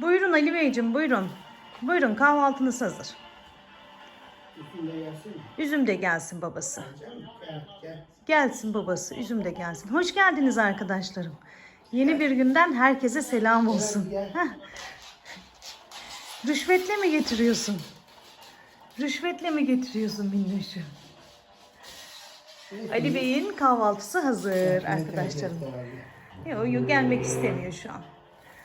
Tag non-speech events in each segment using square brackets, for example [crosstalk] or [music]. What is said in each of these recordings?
Buyurun Ali Beyciğim buyurun. Buyurun kahvaltınız hazır. Üstünde gelsin mi? Üzüm de gelsin babası. Gelsin babası, üzüm de gelsin. Hoş geldiniz arkadaşlarım. Yeni bir günden herkese selam olsun. Heh. Rüşvetle mi getiriyorsun? Rüşvetle mi getiriyorsun Minnoş'u? Ali Bey'in kahvaltısı hazır arkadaşlarım. Yok yok gelmek istemiyor şu an.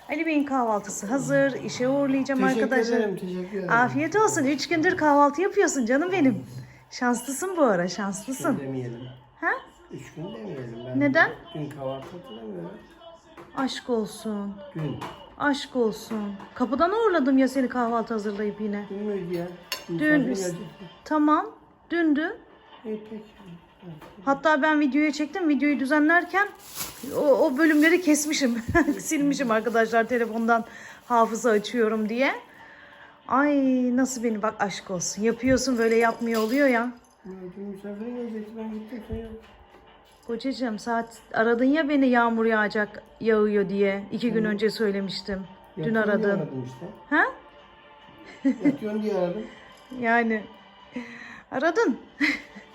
Ali Bey'in kahvaltısı hazır. İşe uğurlayacağım Teşekkür arkadaşlar. ederim, teşekkür ederim. Afiyet olsun. Üç gündür kahvaltı yapıyorsun canım benim. Şanslısın bu ara şanslısın. Üç gün demeyelim. Ha? Üç gün demeyelim. Ben Neden? Dün kahvaltı hatırlamıyorum. Aşk olsun. Dün. Aşk olsun. Kapıdan uğurladım ya seni kahvaltı hazırlayıp yine. Dün müydü ya? Dün. Gelecek. Tamam. Dündü. İyi peki. Hatta ben videoyu çektim. Videoyu düzenlerken o, o bölümleri kesmişim. [laughs] Silmişim arkadaşlar telefondan hafıza açıyorum diye. Ay nasıl beni bak aşk olsun. Yapıyorsun böyle yapmıyor oluyor ya. Yok. Kocacığım saat aradın ya beni yağmur yağacak yağıyor diye. iki gün önce söylemiştim. Dün diye aradın. aradım işte. Ha? Yatıyorsun diye aradım. Yani aradın. [laughs]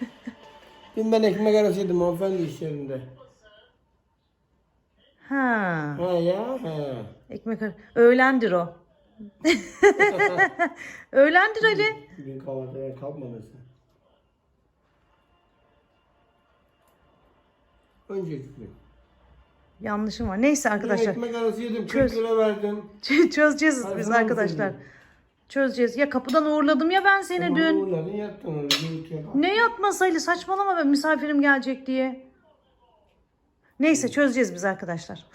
Dün ben ekmek arası yedim hanımefendi iş yerinde. Ha. Ha ya ha. Ekmek ar- Öğlendir o. [laughs] Öğlendir Ali. Dün kahvaltıya kalkmadın sen. Önceki gün. Yanlışım var. Neyse Dün arkadaşlar. ekmek arası yedim. 40 Çöz. lira verdim. [laughs] Çözeceğiz Hadi biz tamam arkadaşlar. Çözeceğiz. Ya kapıdan uğurladım ya ben seni Tamam, dün. uğurladın yattın gürültüye bak. Ne yatması Ali saçmalama ben misafirim gelecek diye. Neyse çözeceğiz biz arkadaşlar.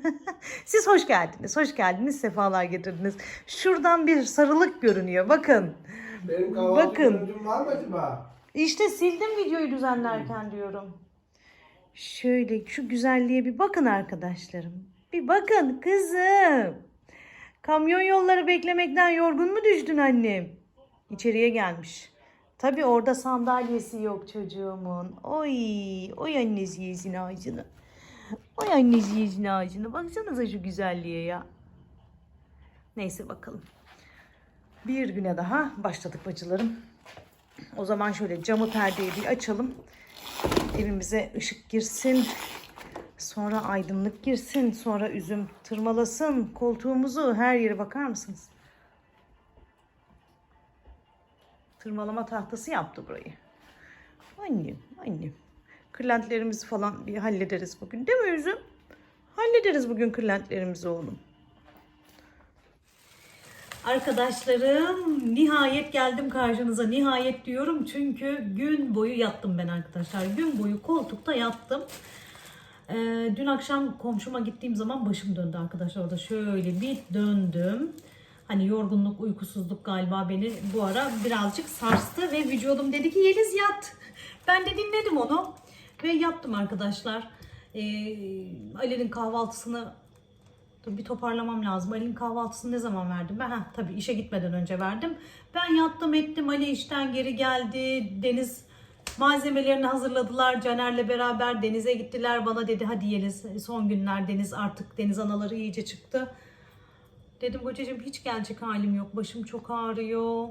[laughs] Siz hoş geldiniz. Hoş geldiniz. Sefalar getirdiniz. Şuradan bir sarılık görünüyor. Bakın. Benim kahvaltı Bakın. görüntüm var mı acaba? İşte sildim videoyu düzenlerken diyorum. Şöyle şu güzelliğe bir bakın arkadaşlarım. Bir bakın kızım. Kamyon yolları beklemekten yorgun mu düştün annem? İçeriye gelmiş. Tabii orada sandalyesi yok çocuğumun. Oy, oy annesi yesin ağacını. Oy annesi yesin ağacını. Baksanıza şu güzelliğe ya. Neyse bakalım. Bir güne daha başladık bacılarım. O zaman şöyle camı perdeyi bir açalım. Evimize ışık girsin. Sonra aydınlık girsin. Sonra üzüm tırmalasın. Koltuğumuzu her yere bakar mısınız? Tırmalama tahtası yaptı burayı. Annem, annem. Kırlentlerimizi falan bir hallederiz bugün. Değil mi üzüm? Hallederiz bugün kırlentlerimizi oğlum. Arkadaşlarım nihayet geldim karşınıza. Nihayet diyorum çünkü gün boyu yattım ben arkadaşlar. Gün boyu koltukta yattım. Ee, dün akşam komşuma gittiğim zaman başım döndü arkadaşlar. Orada şöyle bir döndüm. Hani yorgunluk, uykusuzluk galiba beni bu ara birazcık sarstı ve vücudum dedi ki Yeliz yat. [laughs] Ben de dinledim onu ve yattım arkadaşlar. Ee, Ali'nin kahvaltısını Dur bir toparlamam lazım. Ali'nin kahvaltısını ne zaman verdim ben? Heh, tabii işe gitmeden önce verdim. Ben yattım ettim. Ali işten geri geldi. Deniz malzemelerini hazırladılar. Caner'le beraber denize gittiler. Bana dedi hadi Yeliz son günler deniz artık deniz anaları iyice çıktı. Dedim kocacığım hiç gelecek halim yok. Başım çok ağrıyor.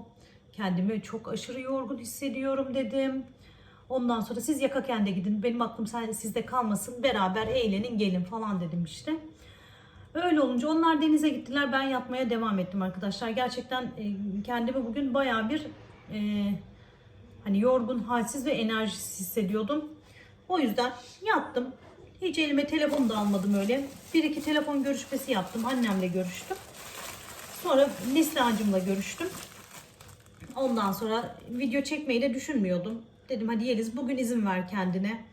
Kendimi çok aşırı yorgun hissediyorum dedim. Ondan sonra siz yakaken de gidin. Benim aklım sizde kalmasın. Beraber eğlenin gelin falan dedim işte. Öyle olunca onlar denize gittiler. Ben yatmaya devam ettim arkadaşlar. Gerçekten e, kendimi bugün bayağı bir e, hani yorgun, halsiz ve enerjisiz hissediyordum. O yüzden yattım. Hiç elime telefon da almadım öyle. Bir iki telefon görüşmesi yaptım. Annemle görüştüm. Sonra Neslihan'cımla görüştüm. Ondan sonra video çekmeyi de düşünmüyordum. Dedim hadi Yeliz bugün izin ver kendine.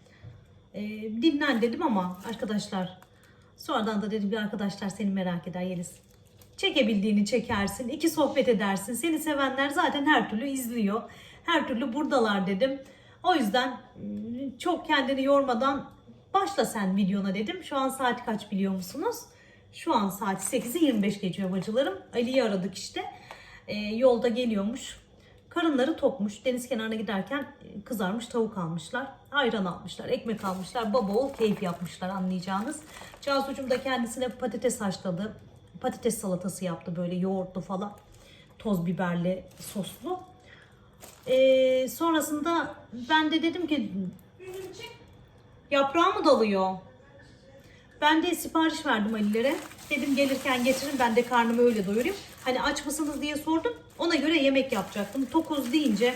Ee, dinlen dedim ama arkadaşlar sonradan da dedim arkadaşlar seni merak eder Yeliz. Çekebildiğini çekersin. iki sohbet edersin. Seni sevenler zaten her türlü izliyor. Her türlü buradalar dedim. O yüzden ıı, çok kendini yormadan başla sen videona dedim. Şu an saat kaç biliyor musunuz? Şu an saat 8'i 25 geçiyor bacılarım. Ali'yi aradık işte. Ee, yolda geliyormuş. Karınları tokmuş. Deniz kenarına giderken e, kızarmış tavuk almışlar. Ayran almışlar. Ekmek almışlar. Baba oğul keyif yapmışlar anlayacağınız. Cansucuğum da kendisine patates haşladı. patates salatası yaptı böyle yoğurtlu falan. Toz biberli soslu. Ee, sonrasında ben de dedim ki yaprağı mı dalıyor? Ben de sipariş verdim Ali'lere. Dedim gelirken getirin ben de karnımı öyle doyurayım. Hani aç mısınız diye sordum. Ona göre yemek yapacaktım. Tokuz deyince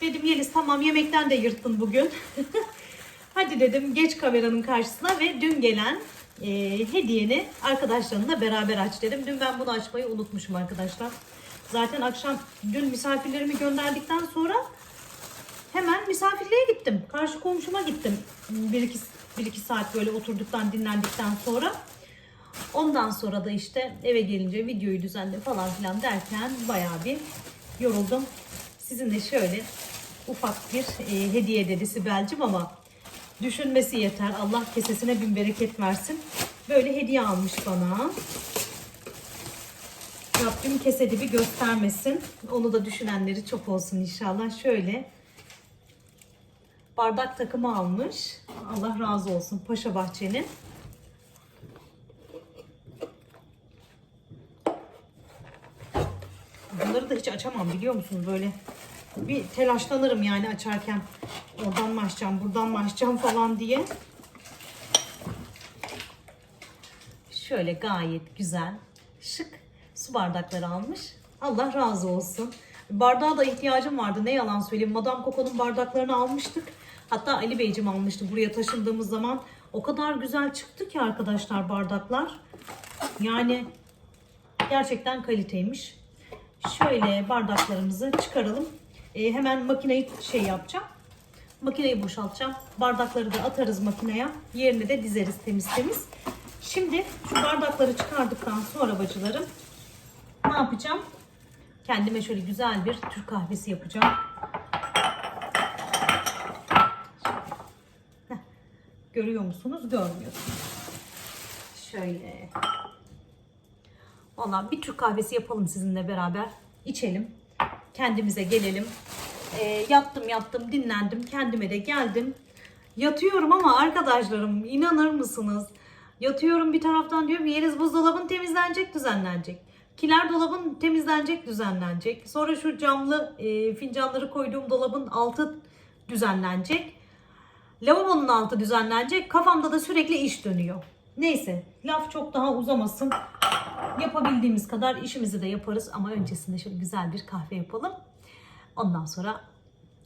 dedim Yeliz tamam yemekten de yırttın bugün. [laughs] Hadi dedim geç kameranın karşısına ve dün gelen e, hediyeni arkadaşlarınla beraber aç dedim. Dün ben bunu açmayı unutmuşum arkadaşlar. Zaten akşam dün misafirlerimi gönderdikten sonra hemen misafirliğe gittim. Karşı komşuma gittim. Bir iki, bir iki saat böyle oturduktan dinlendikten sonra. Ondan sonra da işte eve gelince videoyu düzenle falan filan derken bayağı bir yoruldum. Sizin de şöyle ufak bir e, hediye dedi Sibel'cim ama düşünmesi yeter. Allah kesesine bin bereket versin. Böyle hediye almış bana. Rabbim kese dibi göstermesin. Onu da düşünenleri çok olsun inşallah. Şöyle bardak takımı almış. Allah razı olsun Paşa Bahçe'nin. Bunları da hiç açamam biliyor musunuz böyle. Bir telaşlanırım yani açarken. Oradan mı açacağım, buradan mı açacağım falan diye. Şöyle gayet güzel, şık su bardakları almış. Allah razı olsun. Bardağa da ihtiyacım vardı ne yalan söyleyeyim. Madame Coco'nun bardaklarını almıştık. Hatta Ali Beyciğim almıştı buraya taşındığımız zaman. O kadar güzel çıktı ki arkadaşlar bardaklar. Yani gerçekten kaliteymiş. Şöyle bardaklarımızı çıkaralım. Ee, hemen makineyi şey yapacağım. Makineyi boşaltacağım. Bardakları da atarız makineye. Yerine de dizeriz temiz temiz. Şimdi şu bardakları çıkardıktan sonra bacılarım ne yapacağım? Kendime şöyle güzel bir Türk kahvesi yapacağım. Görüyor musunuz? Görmüyorsunuz. Şöyle. Valla bir Türk kahvesi yapalım sizinle beraber. İçelim. Kendimize gelelim. Ee, yattım yattım dinlendim. Kendime de geldim. Yatıyorum ama arkadaşlarım inanır mısınız? Yatıyorum bir taraftan diyorum yeriz buzdolabın temizlenecek düzenlenecek. Kiler dolabın temizlenecek düzenlenecek. Sonra şu camlı e, fincanları koyduğum dolabın altı düzenlenecek. Lavabonun altı düzenlenecek. Kafamda da sürekli iş dönüyor. Neyse laf çok daha uzamasın. Yapabildiğimiz kadar işimizi de yaparız ama öncesinde şöyle güzel bir kahve yapalım. Ondan sonra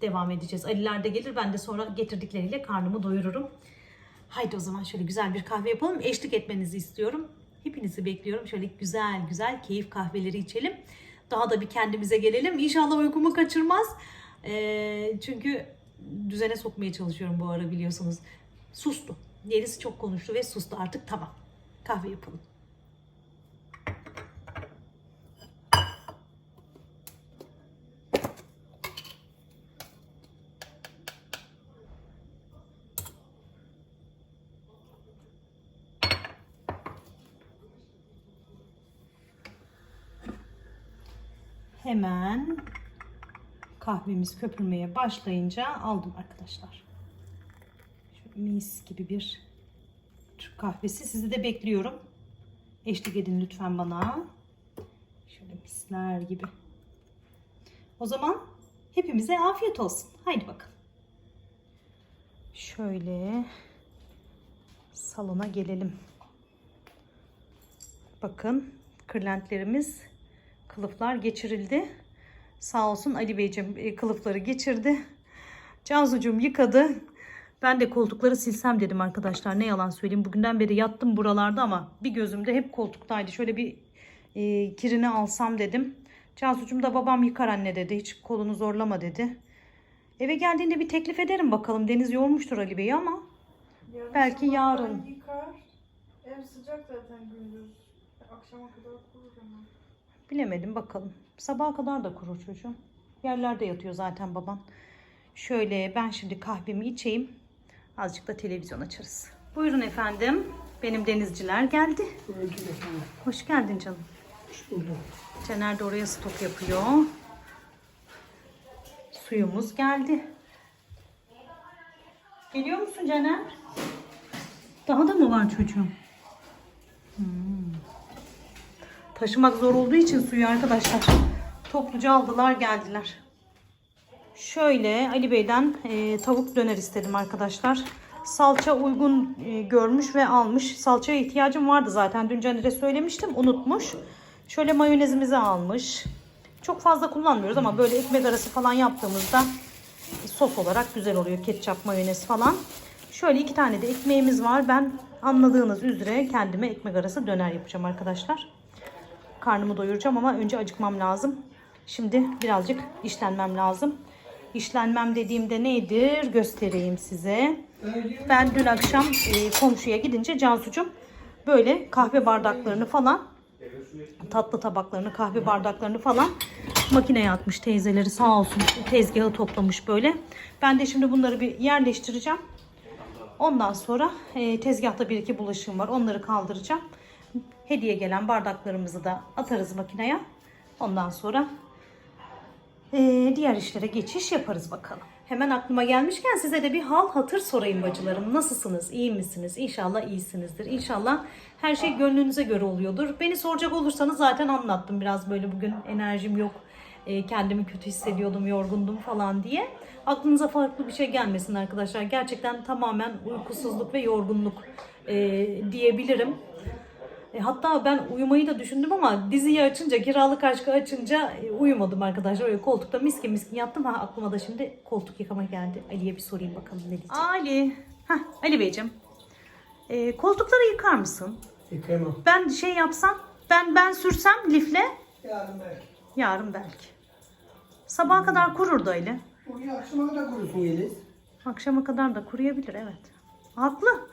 devam edeceğiz. Aliler de gelir ben de sonra getirdikleriyle karnımı doyururum. Haydi o zaman şöyle güzel bir kahve yapalım. Eşlik etmenizi istiyorum. Hepinizi bekliyorum. Şöyle güzel güzel keyif kahveleri içelim. Daha da bir kendimize gelelim. İnşallah uykumu kaçırmaz. Ee, çünkü düzene sokmaya çalışıyorum bu ara biliyorsunuz. Sustu. Yeliz çok konuştu ve sustu artık tamam. Kahve yapalım. Hemen kahvemiz köpürmeye başlayınca aldım arkadaşlar. Şöyle mis gibi bir Türk kahvesi. Sizi de bekliyorum. Eşlik edin lütfen bana. Şöyle misler gibi. O zaman hepimize afiyet olsun. Haydi bakalım. Şöyle salona gelelim. Bakın kırlentlerimiz kılıflar geçirildi. Sağ olsun Ali Beyciğim e, kılıfları geçirdi. Cansucuğum yıkadı. Ben de koltukları silsem dedim arkadaşlar. Ne yalan söyleyeyim. Bugünden beri yattım buralarda ama bir gözümde hep koltuktaydı. Şöyle bir e, kirini alsam dedim. Cansucuğum da babam yıkar anne dedi. Hiç kolunu zorlama dedi. Eve geldiğinde bir teklif ederim bakalım. Deniz yormuştur Ali Bey'i ama Yarın Belki yarın. Yıkar. Ev sıcak zaten gündüz. Akşama kadar. Bilemedim bakalım. Sabaha kadar da kurur çocuğum. Yerlerde yatıyor zaten baban. Şöyle ben şimdi kahvemi içeyim. Azıcık da televizyon açarız. Buyurun efendim. Benim denizciler geldi. Buyurun efendim. Hoş geldin canım. Hoş bulduk. Caner de oraya stok yapıyor. Suyumuz geldi. Geliyor musun Caner? Daha da mı var çocuğum? Taşımak zor olduğu için suyu arkadaşlar topluca aldılar geldiler. Şöyle Ali Bey'den e, tavuk döner istedim arkadaşlar. Salça uygun e, görmüş ve almış. Salçaya ihtiyacım vardı zaten. Dün Caner'e söylemiştim. Unutmuş. Şöyle mayonezimizi almış. Çok fazla kullanmıyoruz ama böyle ekmek arası falan yaptığımızda sos olarak güzel oluyor. Ketçap, mayonez falan. Şöyle iki tane de ekmeğimiz var. Ben anladığınız üzere kendime ekmek arası döner yapacağım arkadaşlar. Karnımı doyuracağım ama önce acıkmam lazım. Şimdi birazcık işlenmem lazım. İşlenmem dediğimde nedir göstereyim size. Ben dün akşam e, komşuya gidince Cansu'cum böyle kahve bardaklarını falan tatlı tabaklarını, kahve bardaklarını falan makineye atmış teyzeleri sağ olsun. Tezgahı toplamış böyle. Ben de şimdi bunları bir yerleştireceğim. Ondan sonra e, tezgahta bir iki bulaşığım var. Onları kaldıracağım. Hediye gelen bardaklarımızı da atarız makineye. Ondan sonra e, diğer işlere geçiş yaparız bakalım. Hemen aklıma gelmişken size de bir hal hatır sorayım bacılarım. Nasılsınız? İyi misiniz? İnşallah iyisinizdir. İnşallah her şey gönlünüze göre oluyordur. Beni soracak olursanız zaten anlattım biraz böyle bugün enerjim yok. e, kendimi kötü hissediyordum, yorgundum falan diye. Aklınıza farklı bir şey gelmesin arkadaşlar. Gerçekten tamamen uykusuzluk ve yorgunluk e, diyebilirim. E, hatta ben uyumayı da düşündüm ama diziyi açınca, kiralık aşkı açınca e, uyumadım arkadaşlar. Öyle koltukta miskin miskin yattım. Ha, aklıma da şimdi koltuk yıkama geldi. Ali'ye bir sorayım bakalım ne diyecek. Ali. Heh, Ali Beyciğim. E, koltukları yıkar mısın? Yıkayamam. Ben şey yapsam, ben ben sürsem lifle Yarın belki. yarın belki. Sabaha kadar kururdu Ali. Bugün akşama kadar kurusun Yeliz. Akşama kadar da kuruyabilir evet. Haklı. [laughs]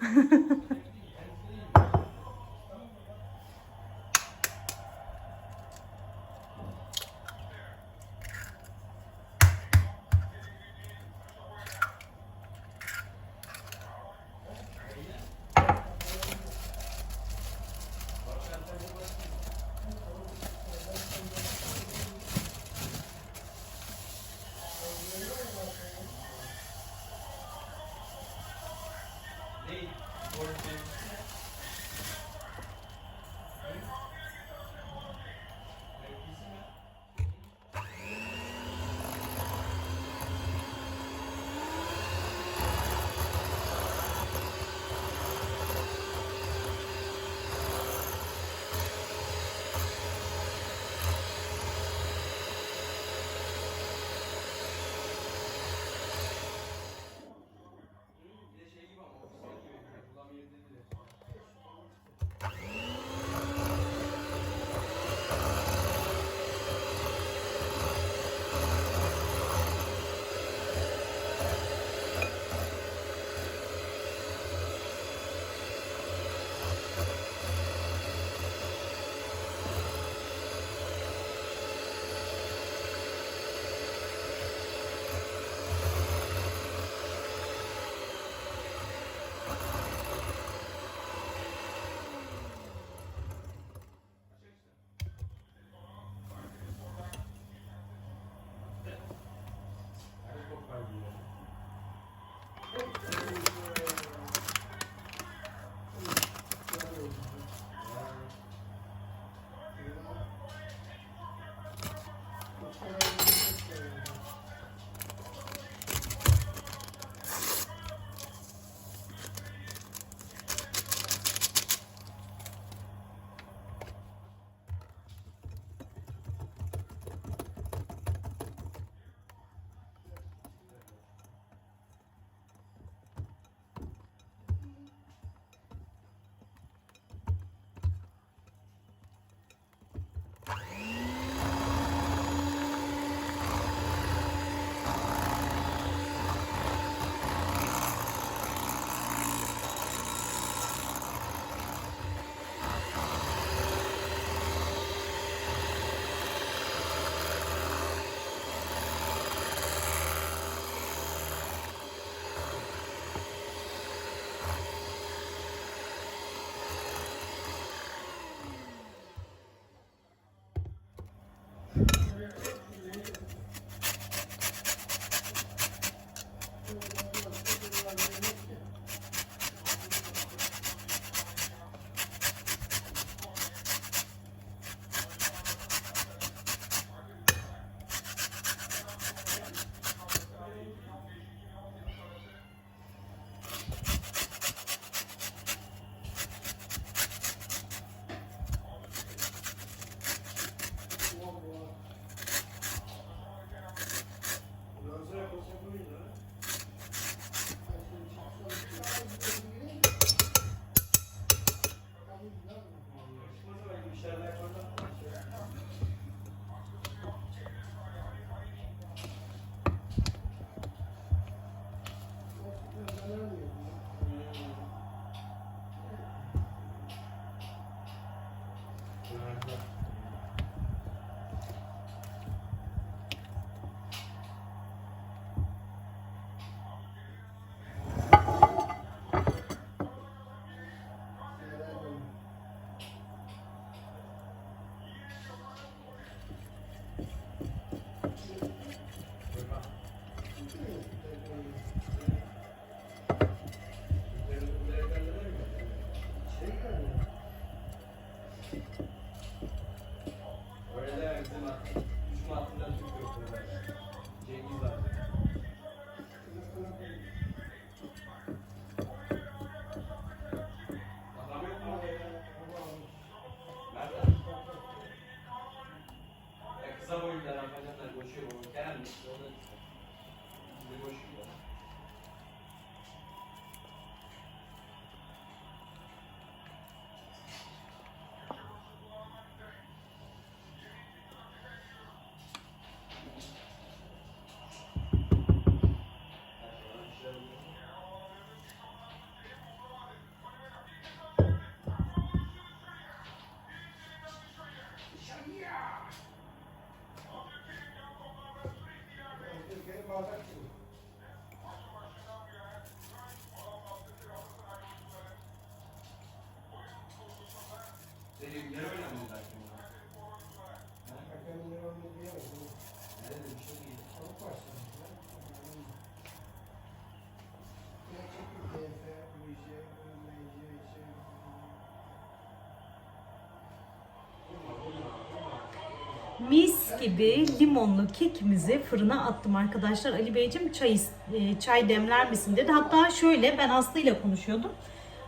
Mis gibi limonlu kekimizi fırına attım arkadaşlar. Ali Beyciğim çay, e, çay demler misin dedi. Hatta şöyle ben Aslı ile konuşuyordum.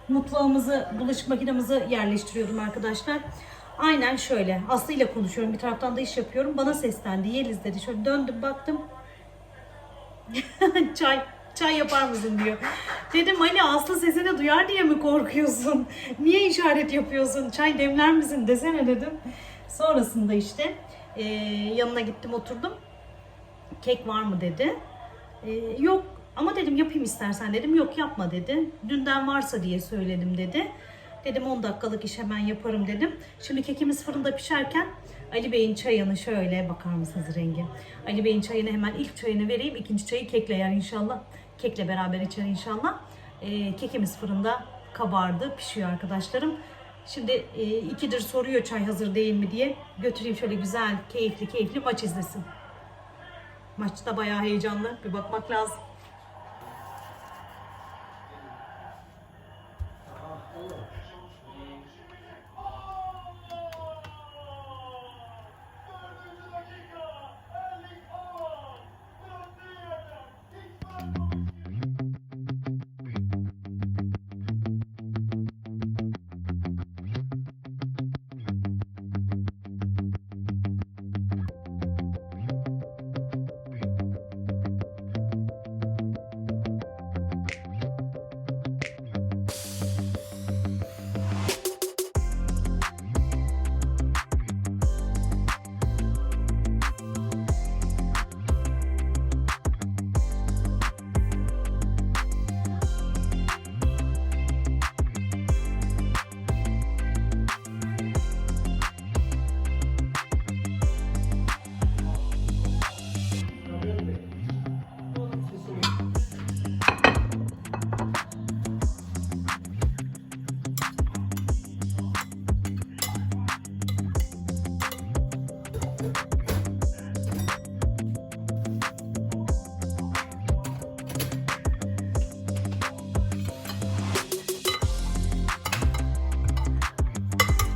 Mutfağımızı, bulaşık makinemizi yerleştiriyordum arkadaşlar. Aynen şöyle. Aslı ile konuşuyorum. Bir taraftan da iş yapıyorum. Bana seslendi. Yeliz dedi. Şöyle döndüm baktım. [laughs] çay çay yapar mısın diyor. Dedim hani Aslı sesini duyar diye mi korkuyorsun? Niye işaret yapıyorsun? Çay demler misin desene dedim. Sonrasında işte e, yanına gittim oturdum. Kek var mı dedi. E, yok ama dedim yapayım istersen dedim. Yok yapma dedi. Dünden varsa diye söyledim dedi. Dedim 10 dakikalık iş hemen yaparım dedim. Şimdi kekimiz fırında pişerken Ali Bey'in çayını şöyle bakar mısınız rengi? Ali Bey'in çayını hemen ilk çayını vereyim. ikinci çayı kekle yer inşallah. Kekle beraber içer inşallah. Ee, kekimiz fırında kabardı, pişiyor arkadaşlarım. Şimdi e, ikidir soruyor çay hazır değil mi diye. Götüreyim şöyle güzel, keyifli keyifli maç izlesin. Maçta bayağı heyecanlı. Bir bakmak lazım.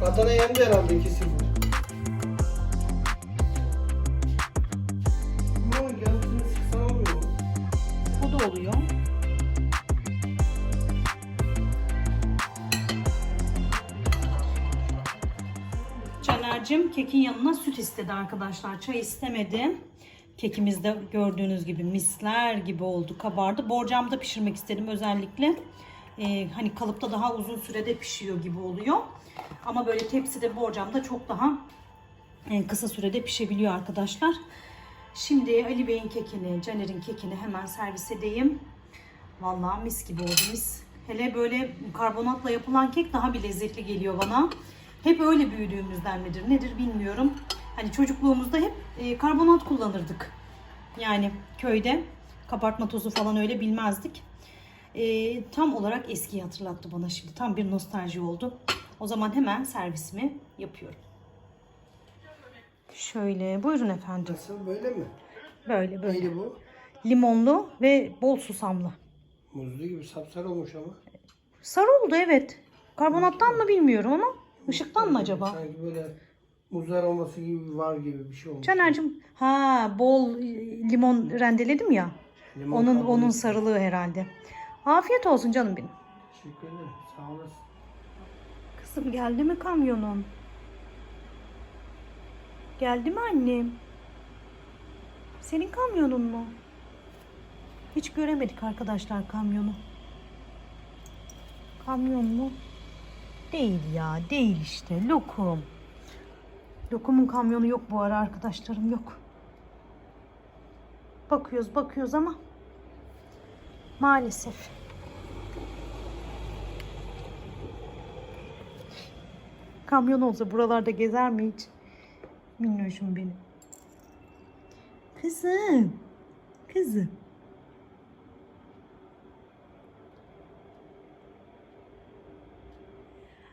Adana yendi herhalde 2-0. Ama gelmesini sıksan olmuyor mu? O da oluyor. Caner'cim kekin yanına süt istedi arkadaşlar. Çay istemedi. Kekimiz de gördüğünüz gibi misler gibi oldu, kabardı. Borcamda pişirmek istedim özellikle. Ee, hani kalıpta daha uzun sürede pişiyor gibi oluyor. Ama böyle tepside borcamda çok daha e, kısa sürede pişebiliyor arkadaşlar. Şimdi Ali Bey'in kekini, Caner'in kekini hemen servis edeyim. Vallahi mis gibi oldu mis. Hele böyle karbonatla yapılan kek daha bir lezzetli geliyor bana. Hep öyle büyüdüğümüzden midir nedir bilmiyorum. Hani çocukluğumuzda hep e, karbonat kullanırdık. Yani köyde kabartma tozu falan öyle bilmezdik. E, tam olarak eskiyi hatırlattı bana şimdi. Tam bir nostalji oldu. O zaman hemen servisimi yapıyorum. Şöyle buyurun efendim. Nasıl böyle mi? Böyle böyle. Neydi bu? Limonlu ve bol susamlı. Muzlu gibi sapsarı olmuş ama. Sarı oldu evet. Karbonattan mı bilmiyorum ama ışıktan mı acaba? Sanki böyle muz aroması gibi var gibi bir şey olmuş. Caner'cim ha bol limon rendeledim ya. Limon Onun kabuğu. onun sarılığı herhalde. Afiyet olsun canım benim. Teşekkür ederim. Sağ olasın. Kızım geldi mi kamyonun? Geldi mi annem? Senin kamyonun mu? Hiç göremedik arkadaşlar kamyonu. Kamyon mu? Değil ya, değil işte. Lokum. Lokumun kamyonu yok bu ara arkadaşlarım yok. Bakıyoruz, bakıyoruz ama maalesef. Kamyon olsa buralarda gezer mi hiç? Minnoşum benim. Kızım. Kızım.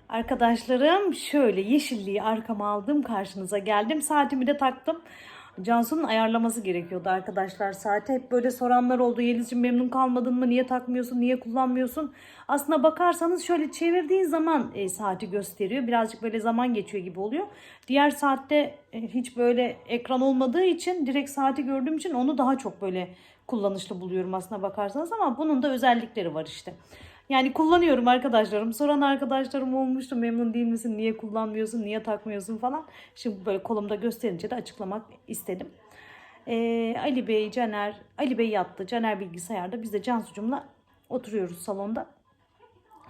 Arkadaşlarım şöyle yeşilliği arkama aldım karşınıza geldim. Saatimi de taktım. Cansu'nun ayarlaması gerekiyordu arkadaşlar saati. Hep böyle soranlar oldu. Yeliz'ciğim memnun kalmadın mı? Niye takmıyorsun? Niye kullanmıyorsun? Aslına bakarsanız şöyle çevirdiğin zaman e, saati gösteriyor. Birazcık böyle zaman geçiyor gibi oluyor. Diğer saatte e, hiç böyle ekran olmadığı için direkt saati gördüğüm için onu daha çok böyle kullanışlı buluyorum aslına bakarsanız ama bunun da özellikleri var işte. Yani kullanıyorum arkadaşlarım. Soran arkadaşlarım olmuştu. Memnun değil misin? Niye kullanmıyorsun? Niye takmıyorsun falan. Şimdi böyle kolumda gösterince de açıklamak istedim. Ee, Ali Bey, Caner, Ali Bey yattı. Caner bilgisayarda. Biz de Cansu'cumla oturuyoruz salonda.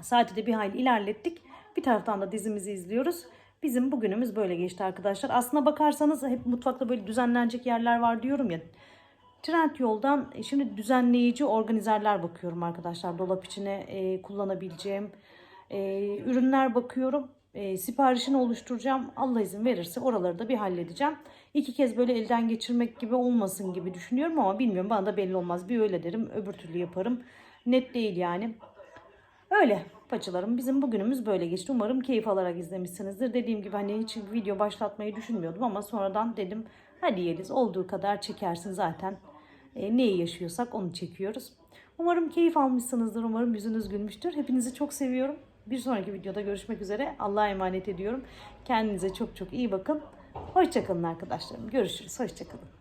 Saati de bir hayli ilerlettik. Bir taraftan da dizimizi izliyoruz. Bizim bugünümüz böyle geçti arkadaşlar. Aslına bakarsanız hep mutfakta böyle düzenlenecek yerler var diyorum ya. Trend yoldan e, şimdi düzenleyici organizerler bakıyorum arkadaşlar. Dolap içine e, kullanabileceğim e, ürünler bakıyorum. E, siparişini oluşturacağım. Allah izin verirse oraları da bir halledeceğim. İki kez böyle elden geçirmek gibi olmasın gibi düşünüyorum ama bilmiyorum bana da belli olmaz. Bir öyle derim öbür türlü yaparım. Net değil yani. Öyle paçalarım bizim bugünümüz böyle geçti. Umarım keyif alarak izlemişsinizdir. Dediğim gibi hani hiç video başlatmayı düşünmüyordum ama sonradan dedim hadi Yeliz olduğu kadar çekersin zaten. E, neyi yaşıyorsak onu çekiyoruz. Umarım keyif almışsınızdır. Umarım yüzünüz gülmüştür. Hepinizi çok seviyorum. Bir sonraki videoda görüşmek üzere. Allah'a emanet ediyorum. Kendinize çok çok iyi bakın. Hoşçakalın arkadaşlarım. Görüşürüz. Hoşçakalın.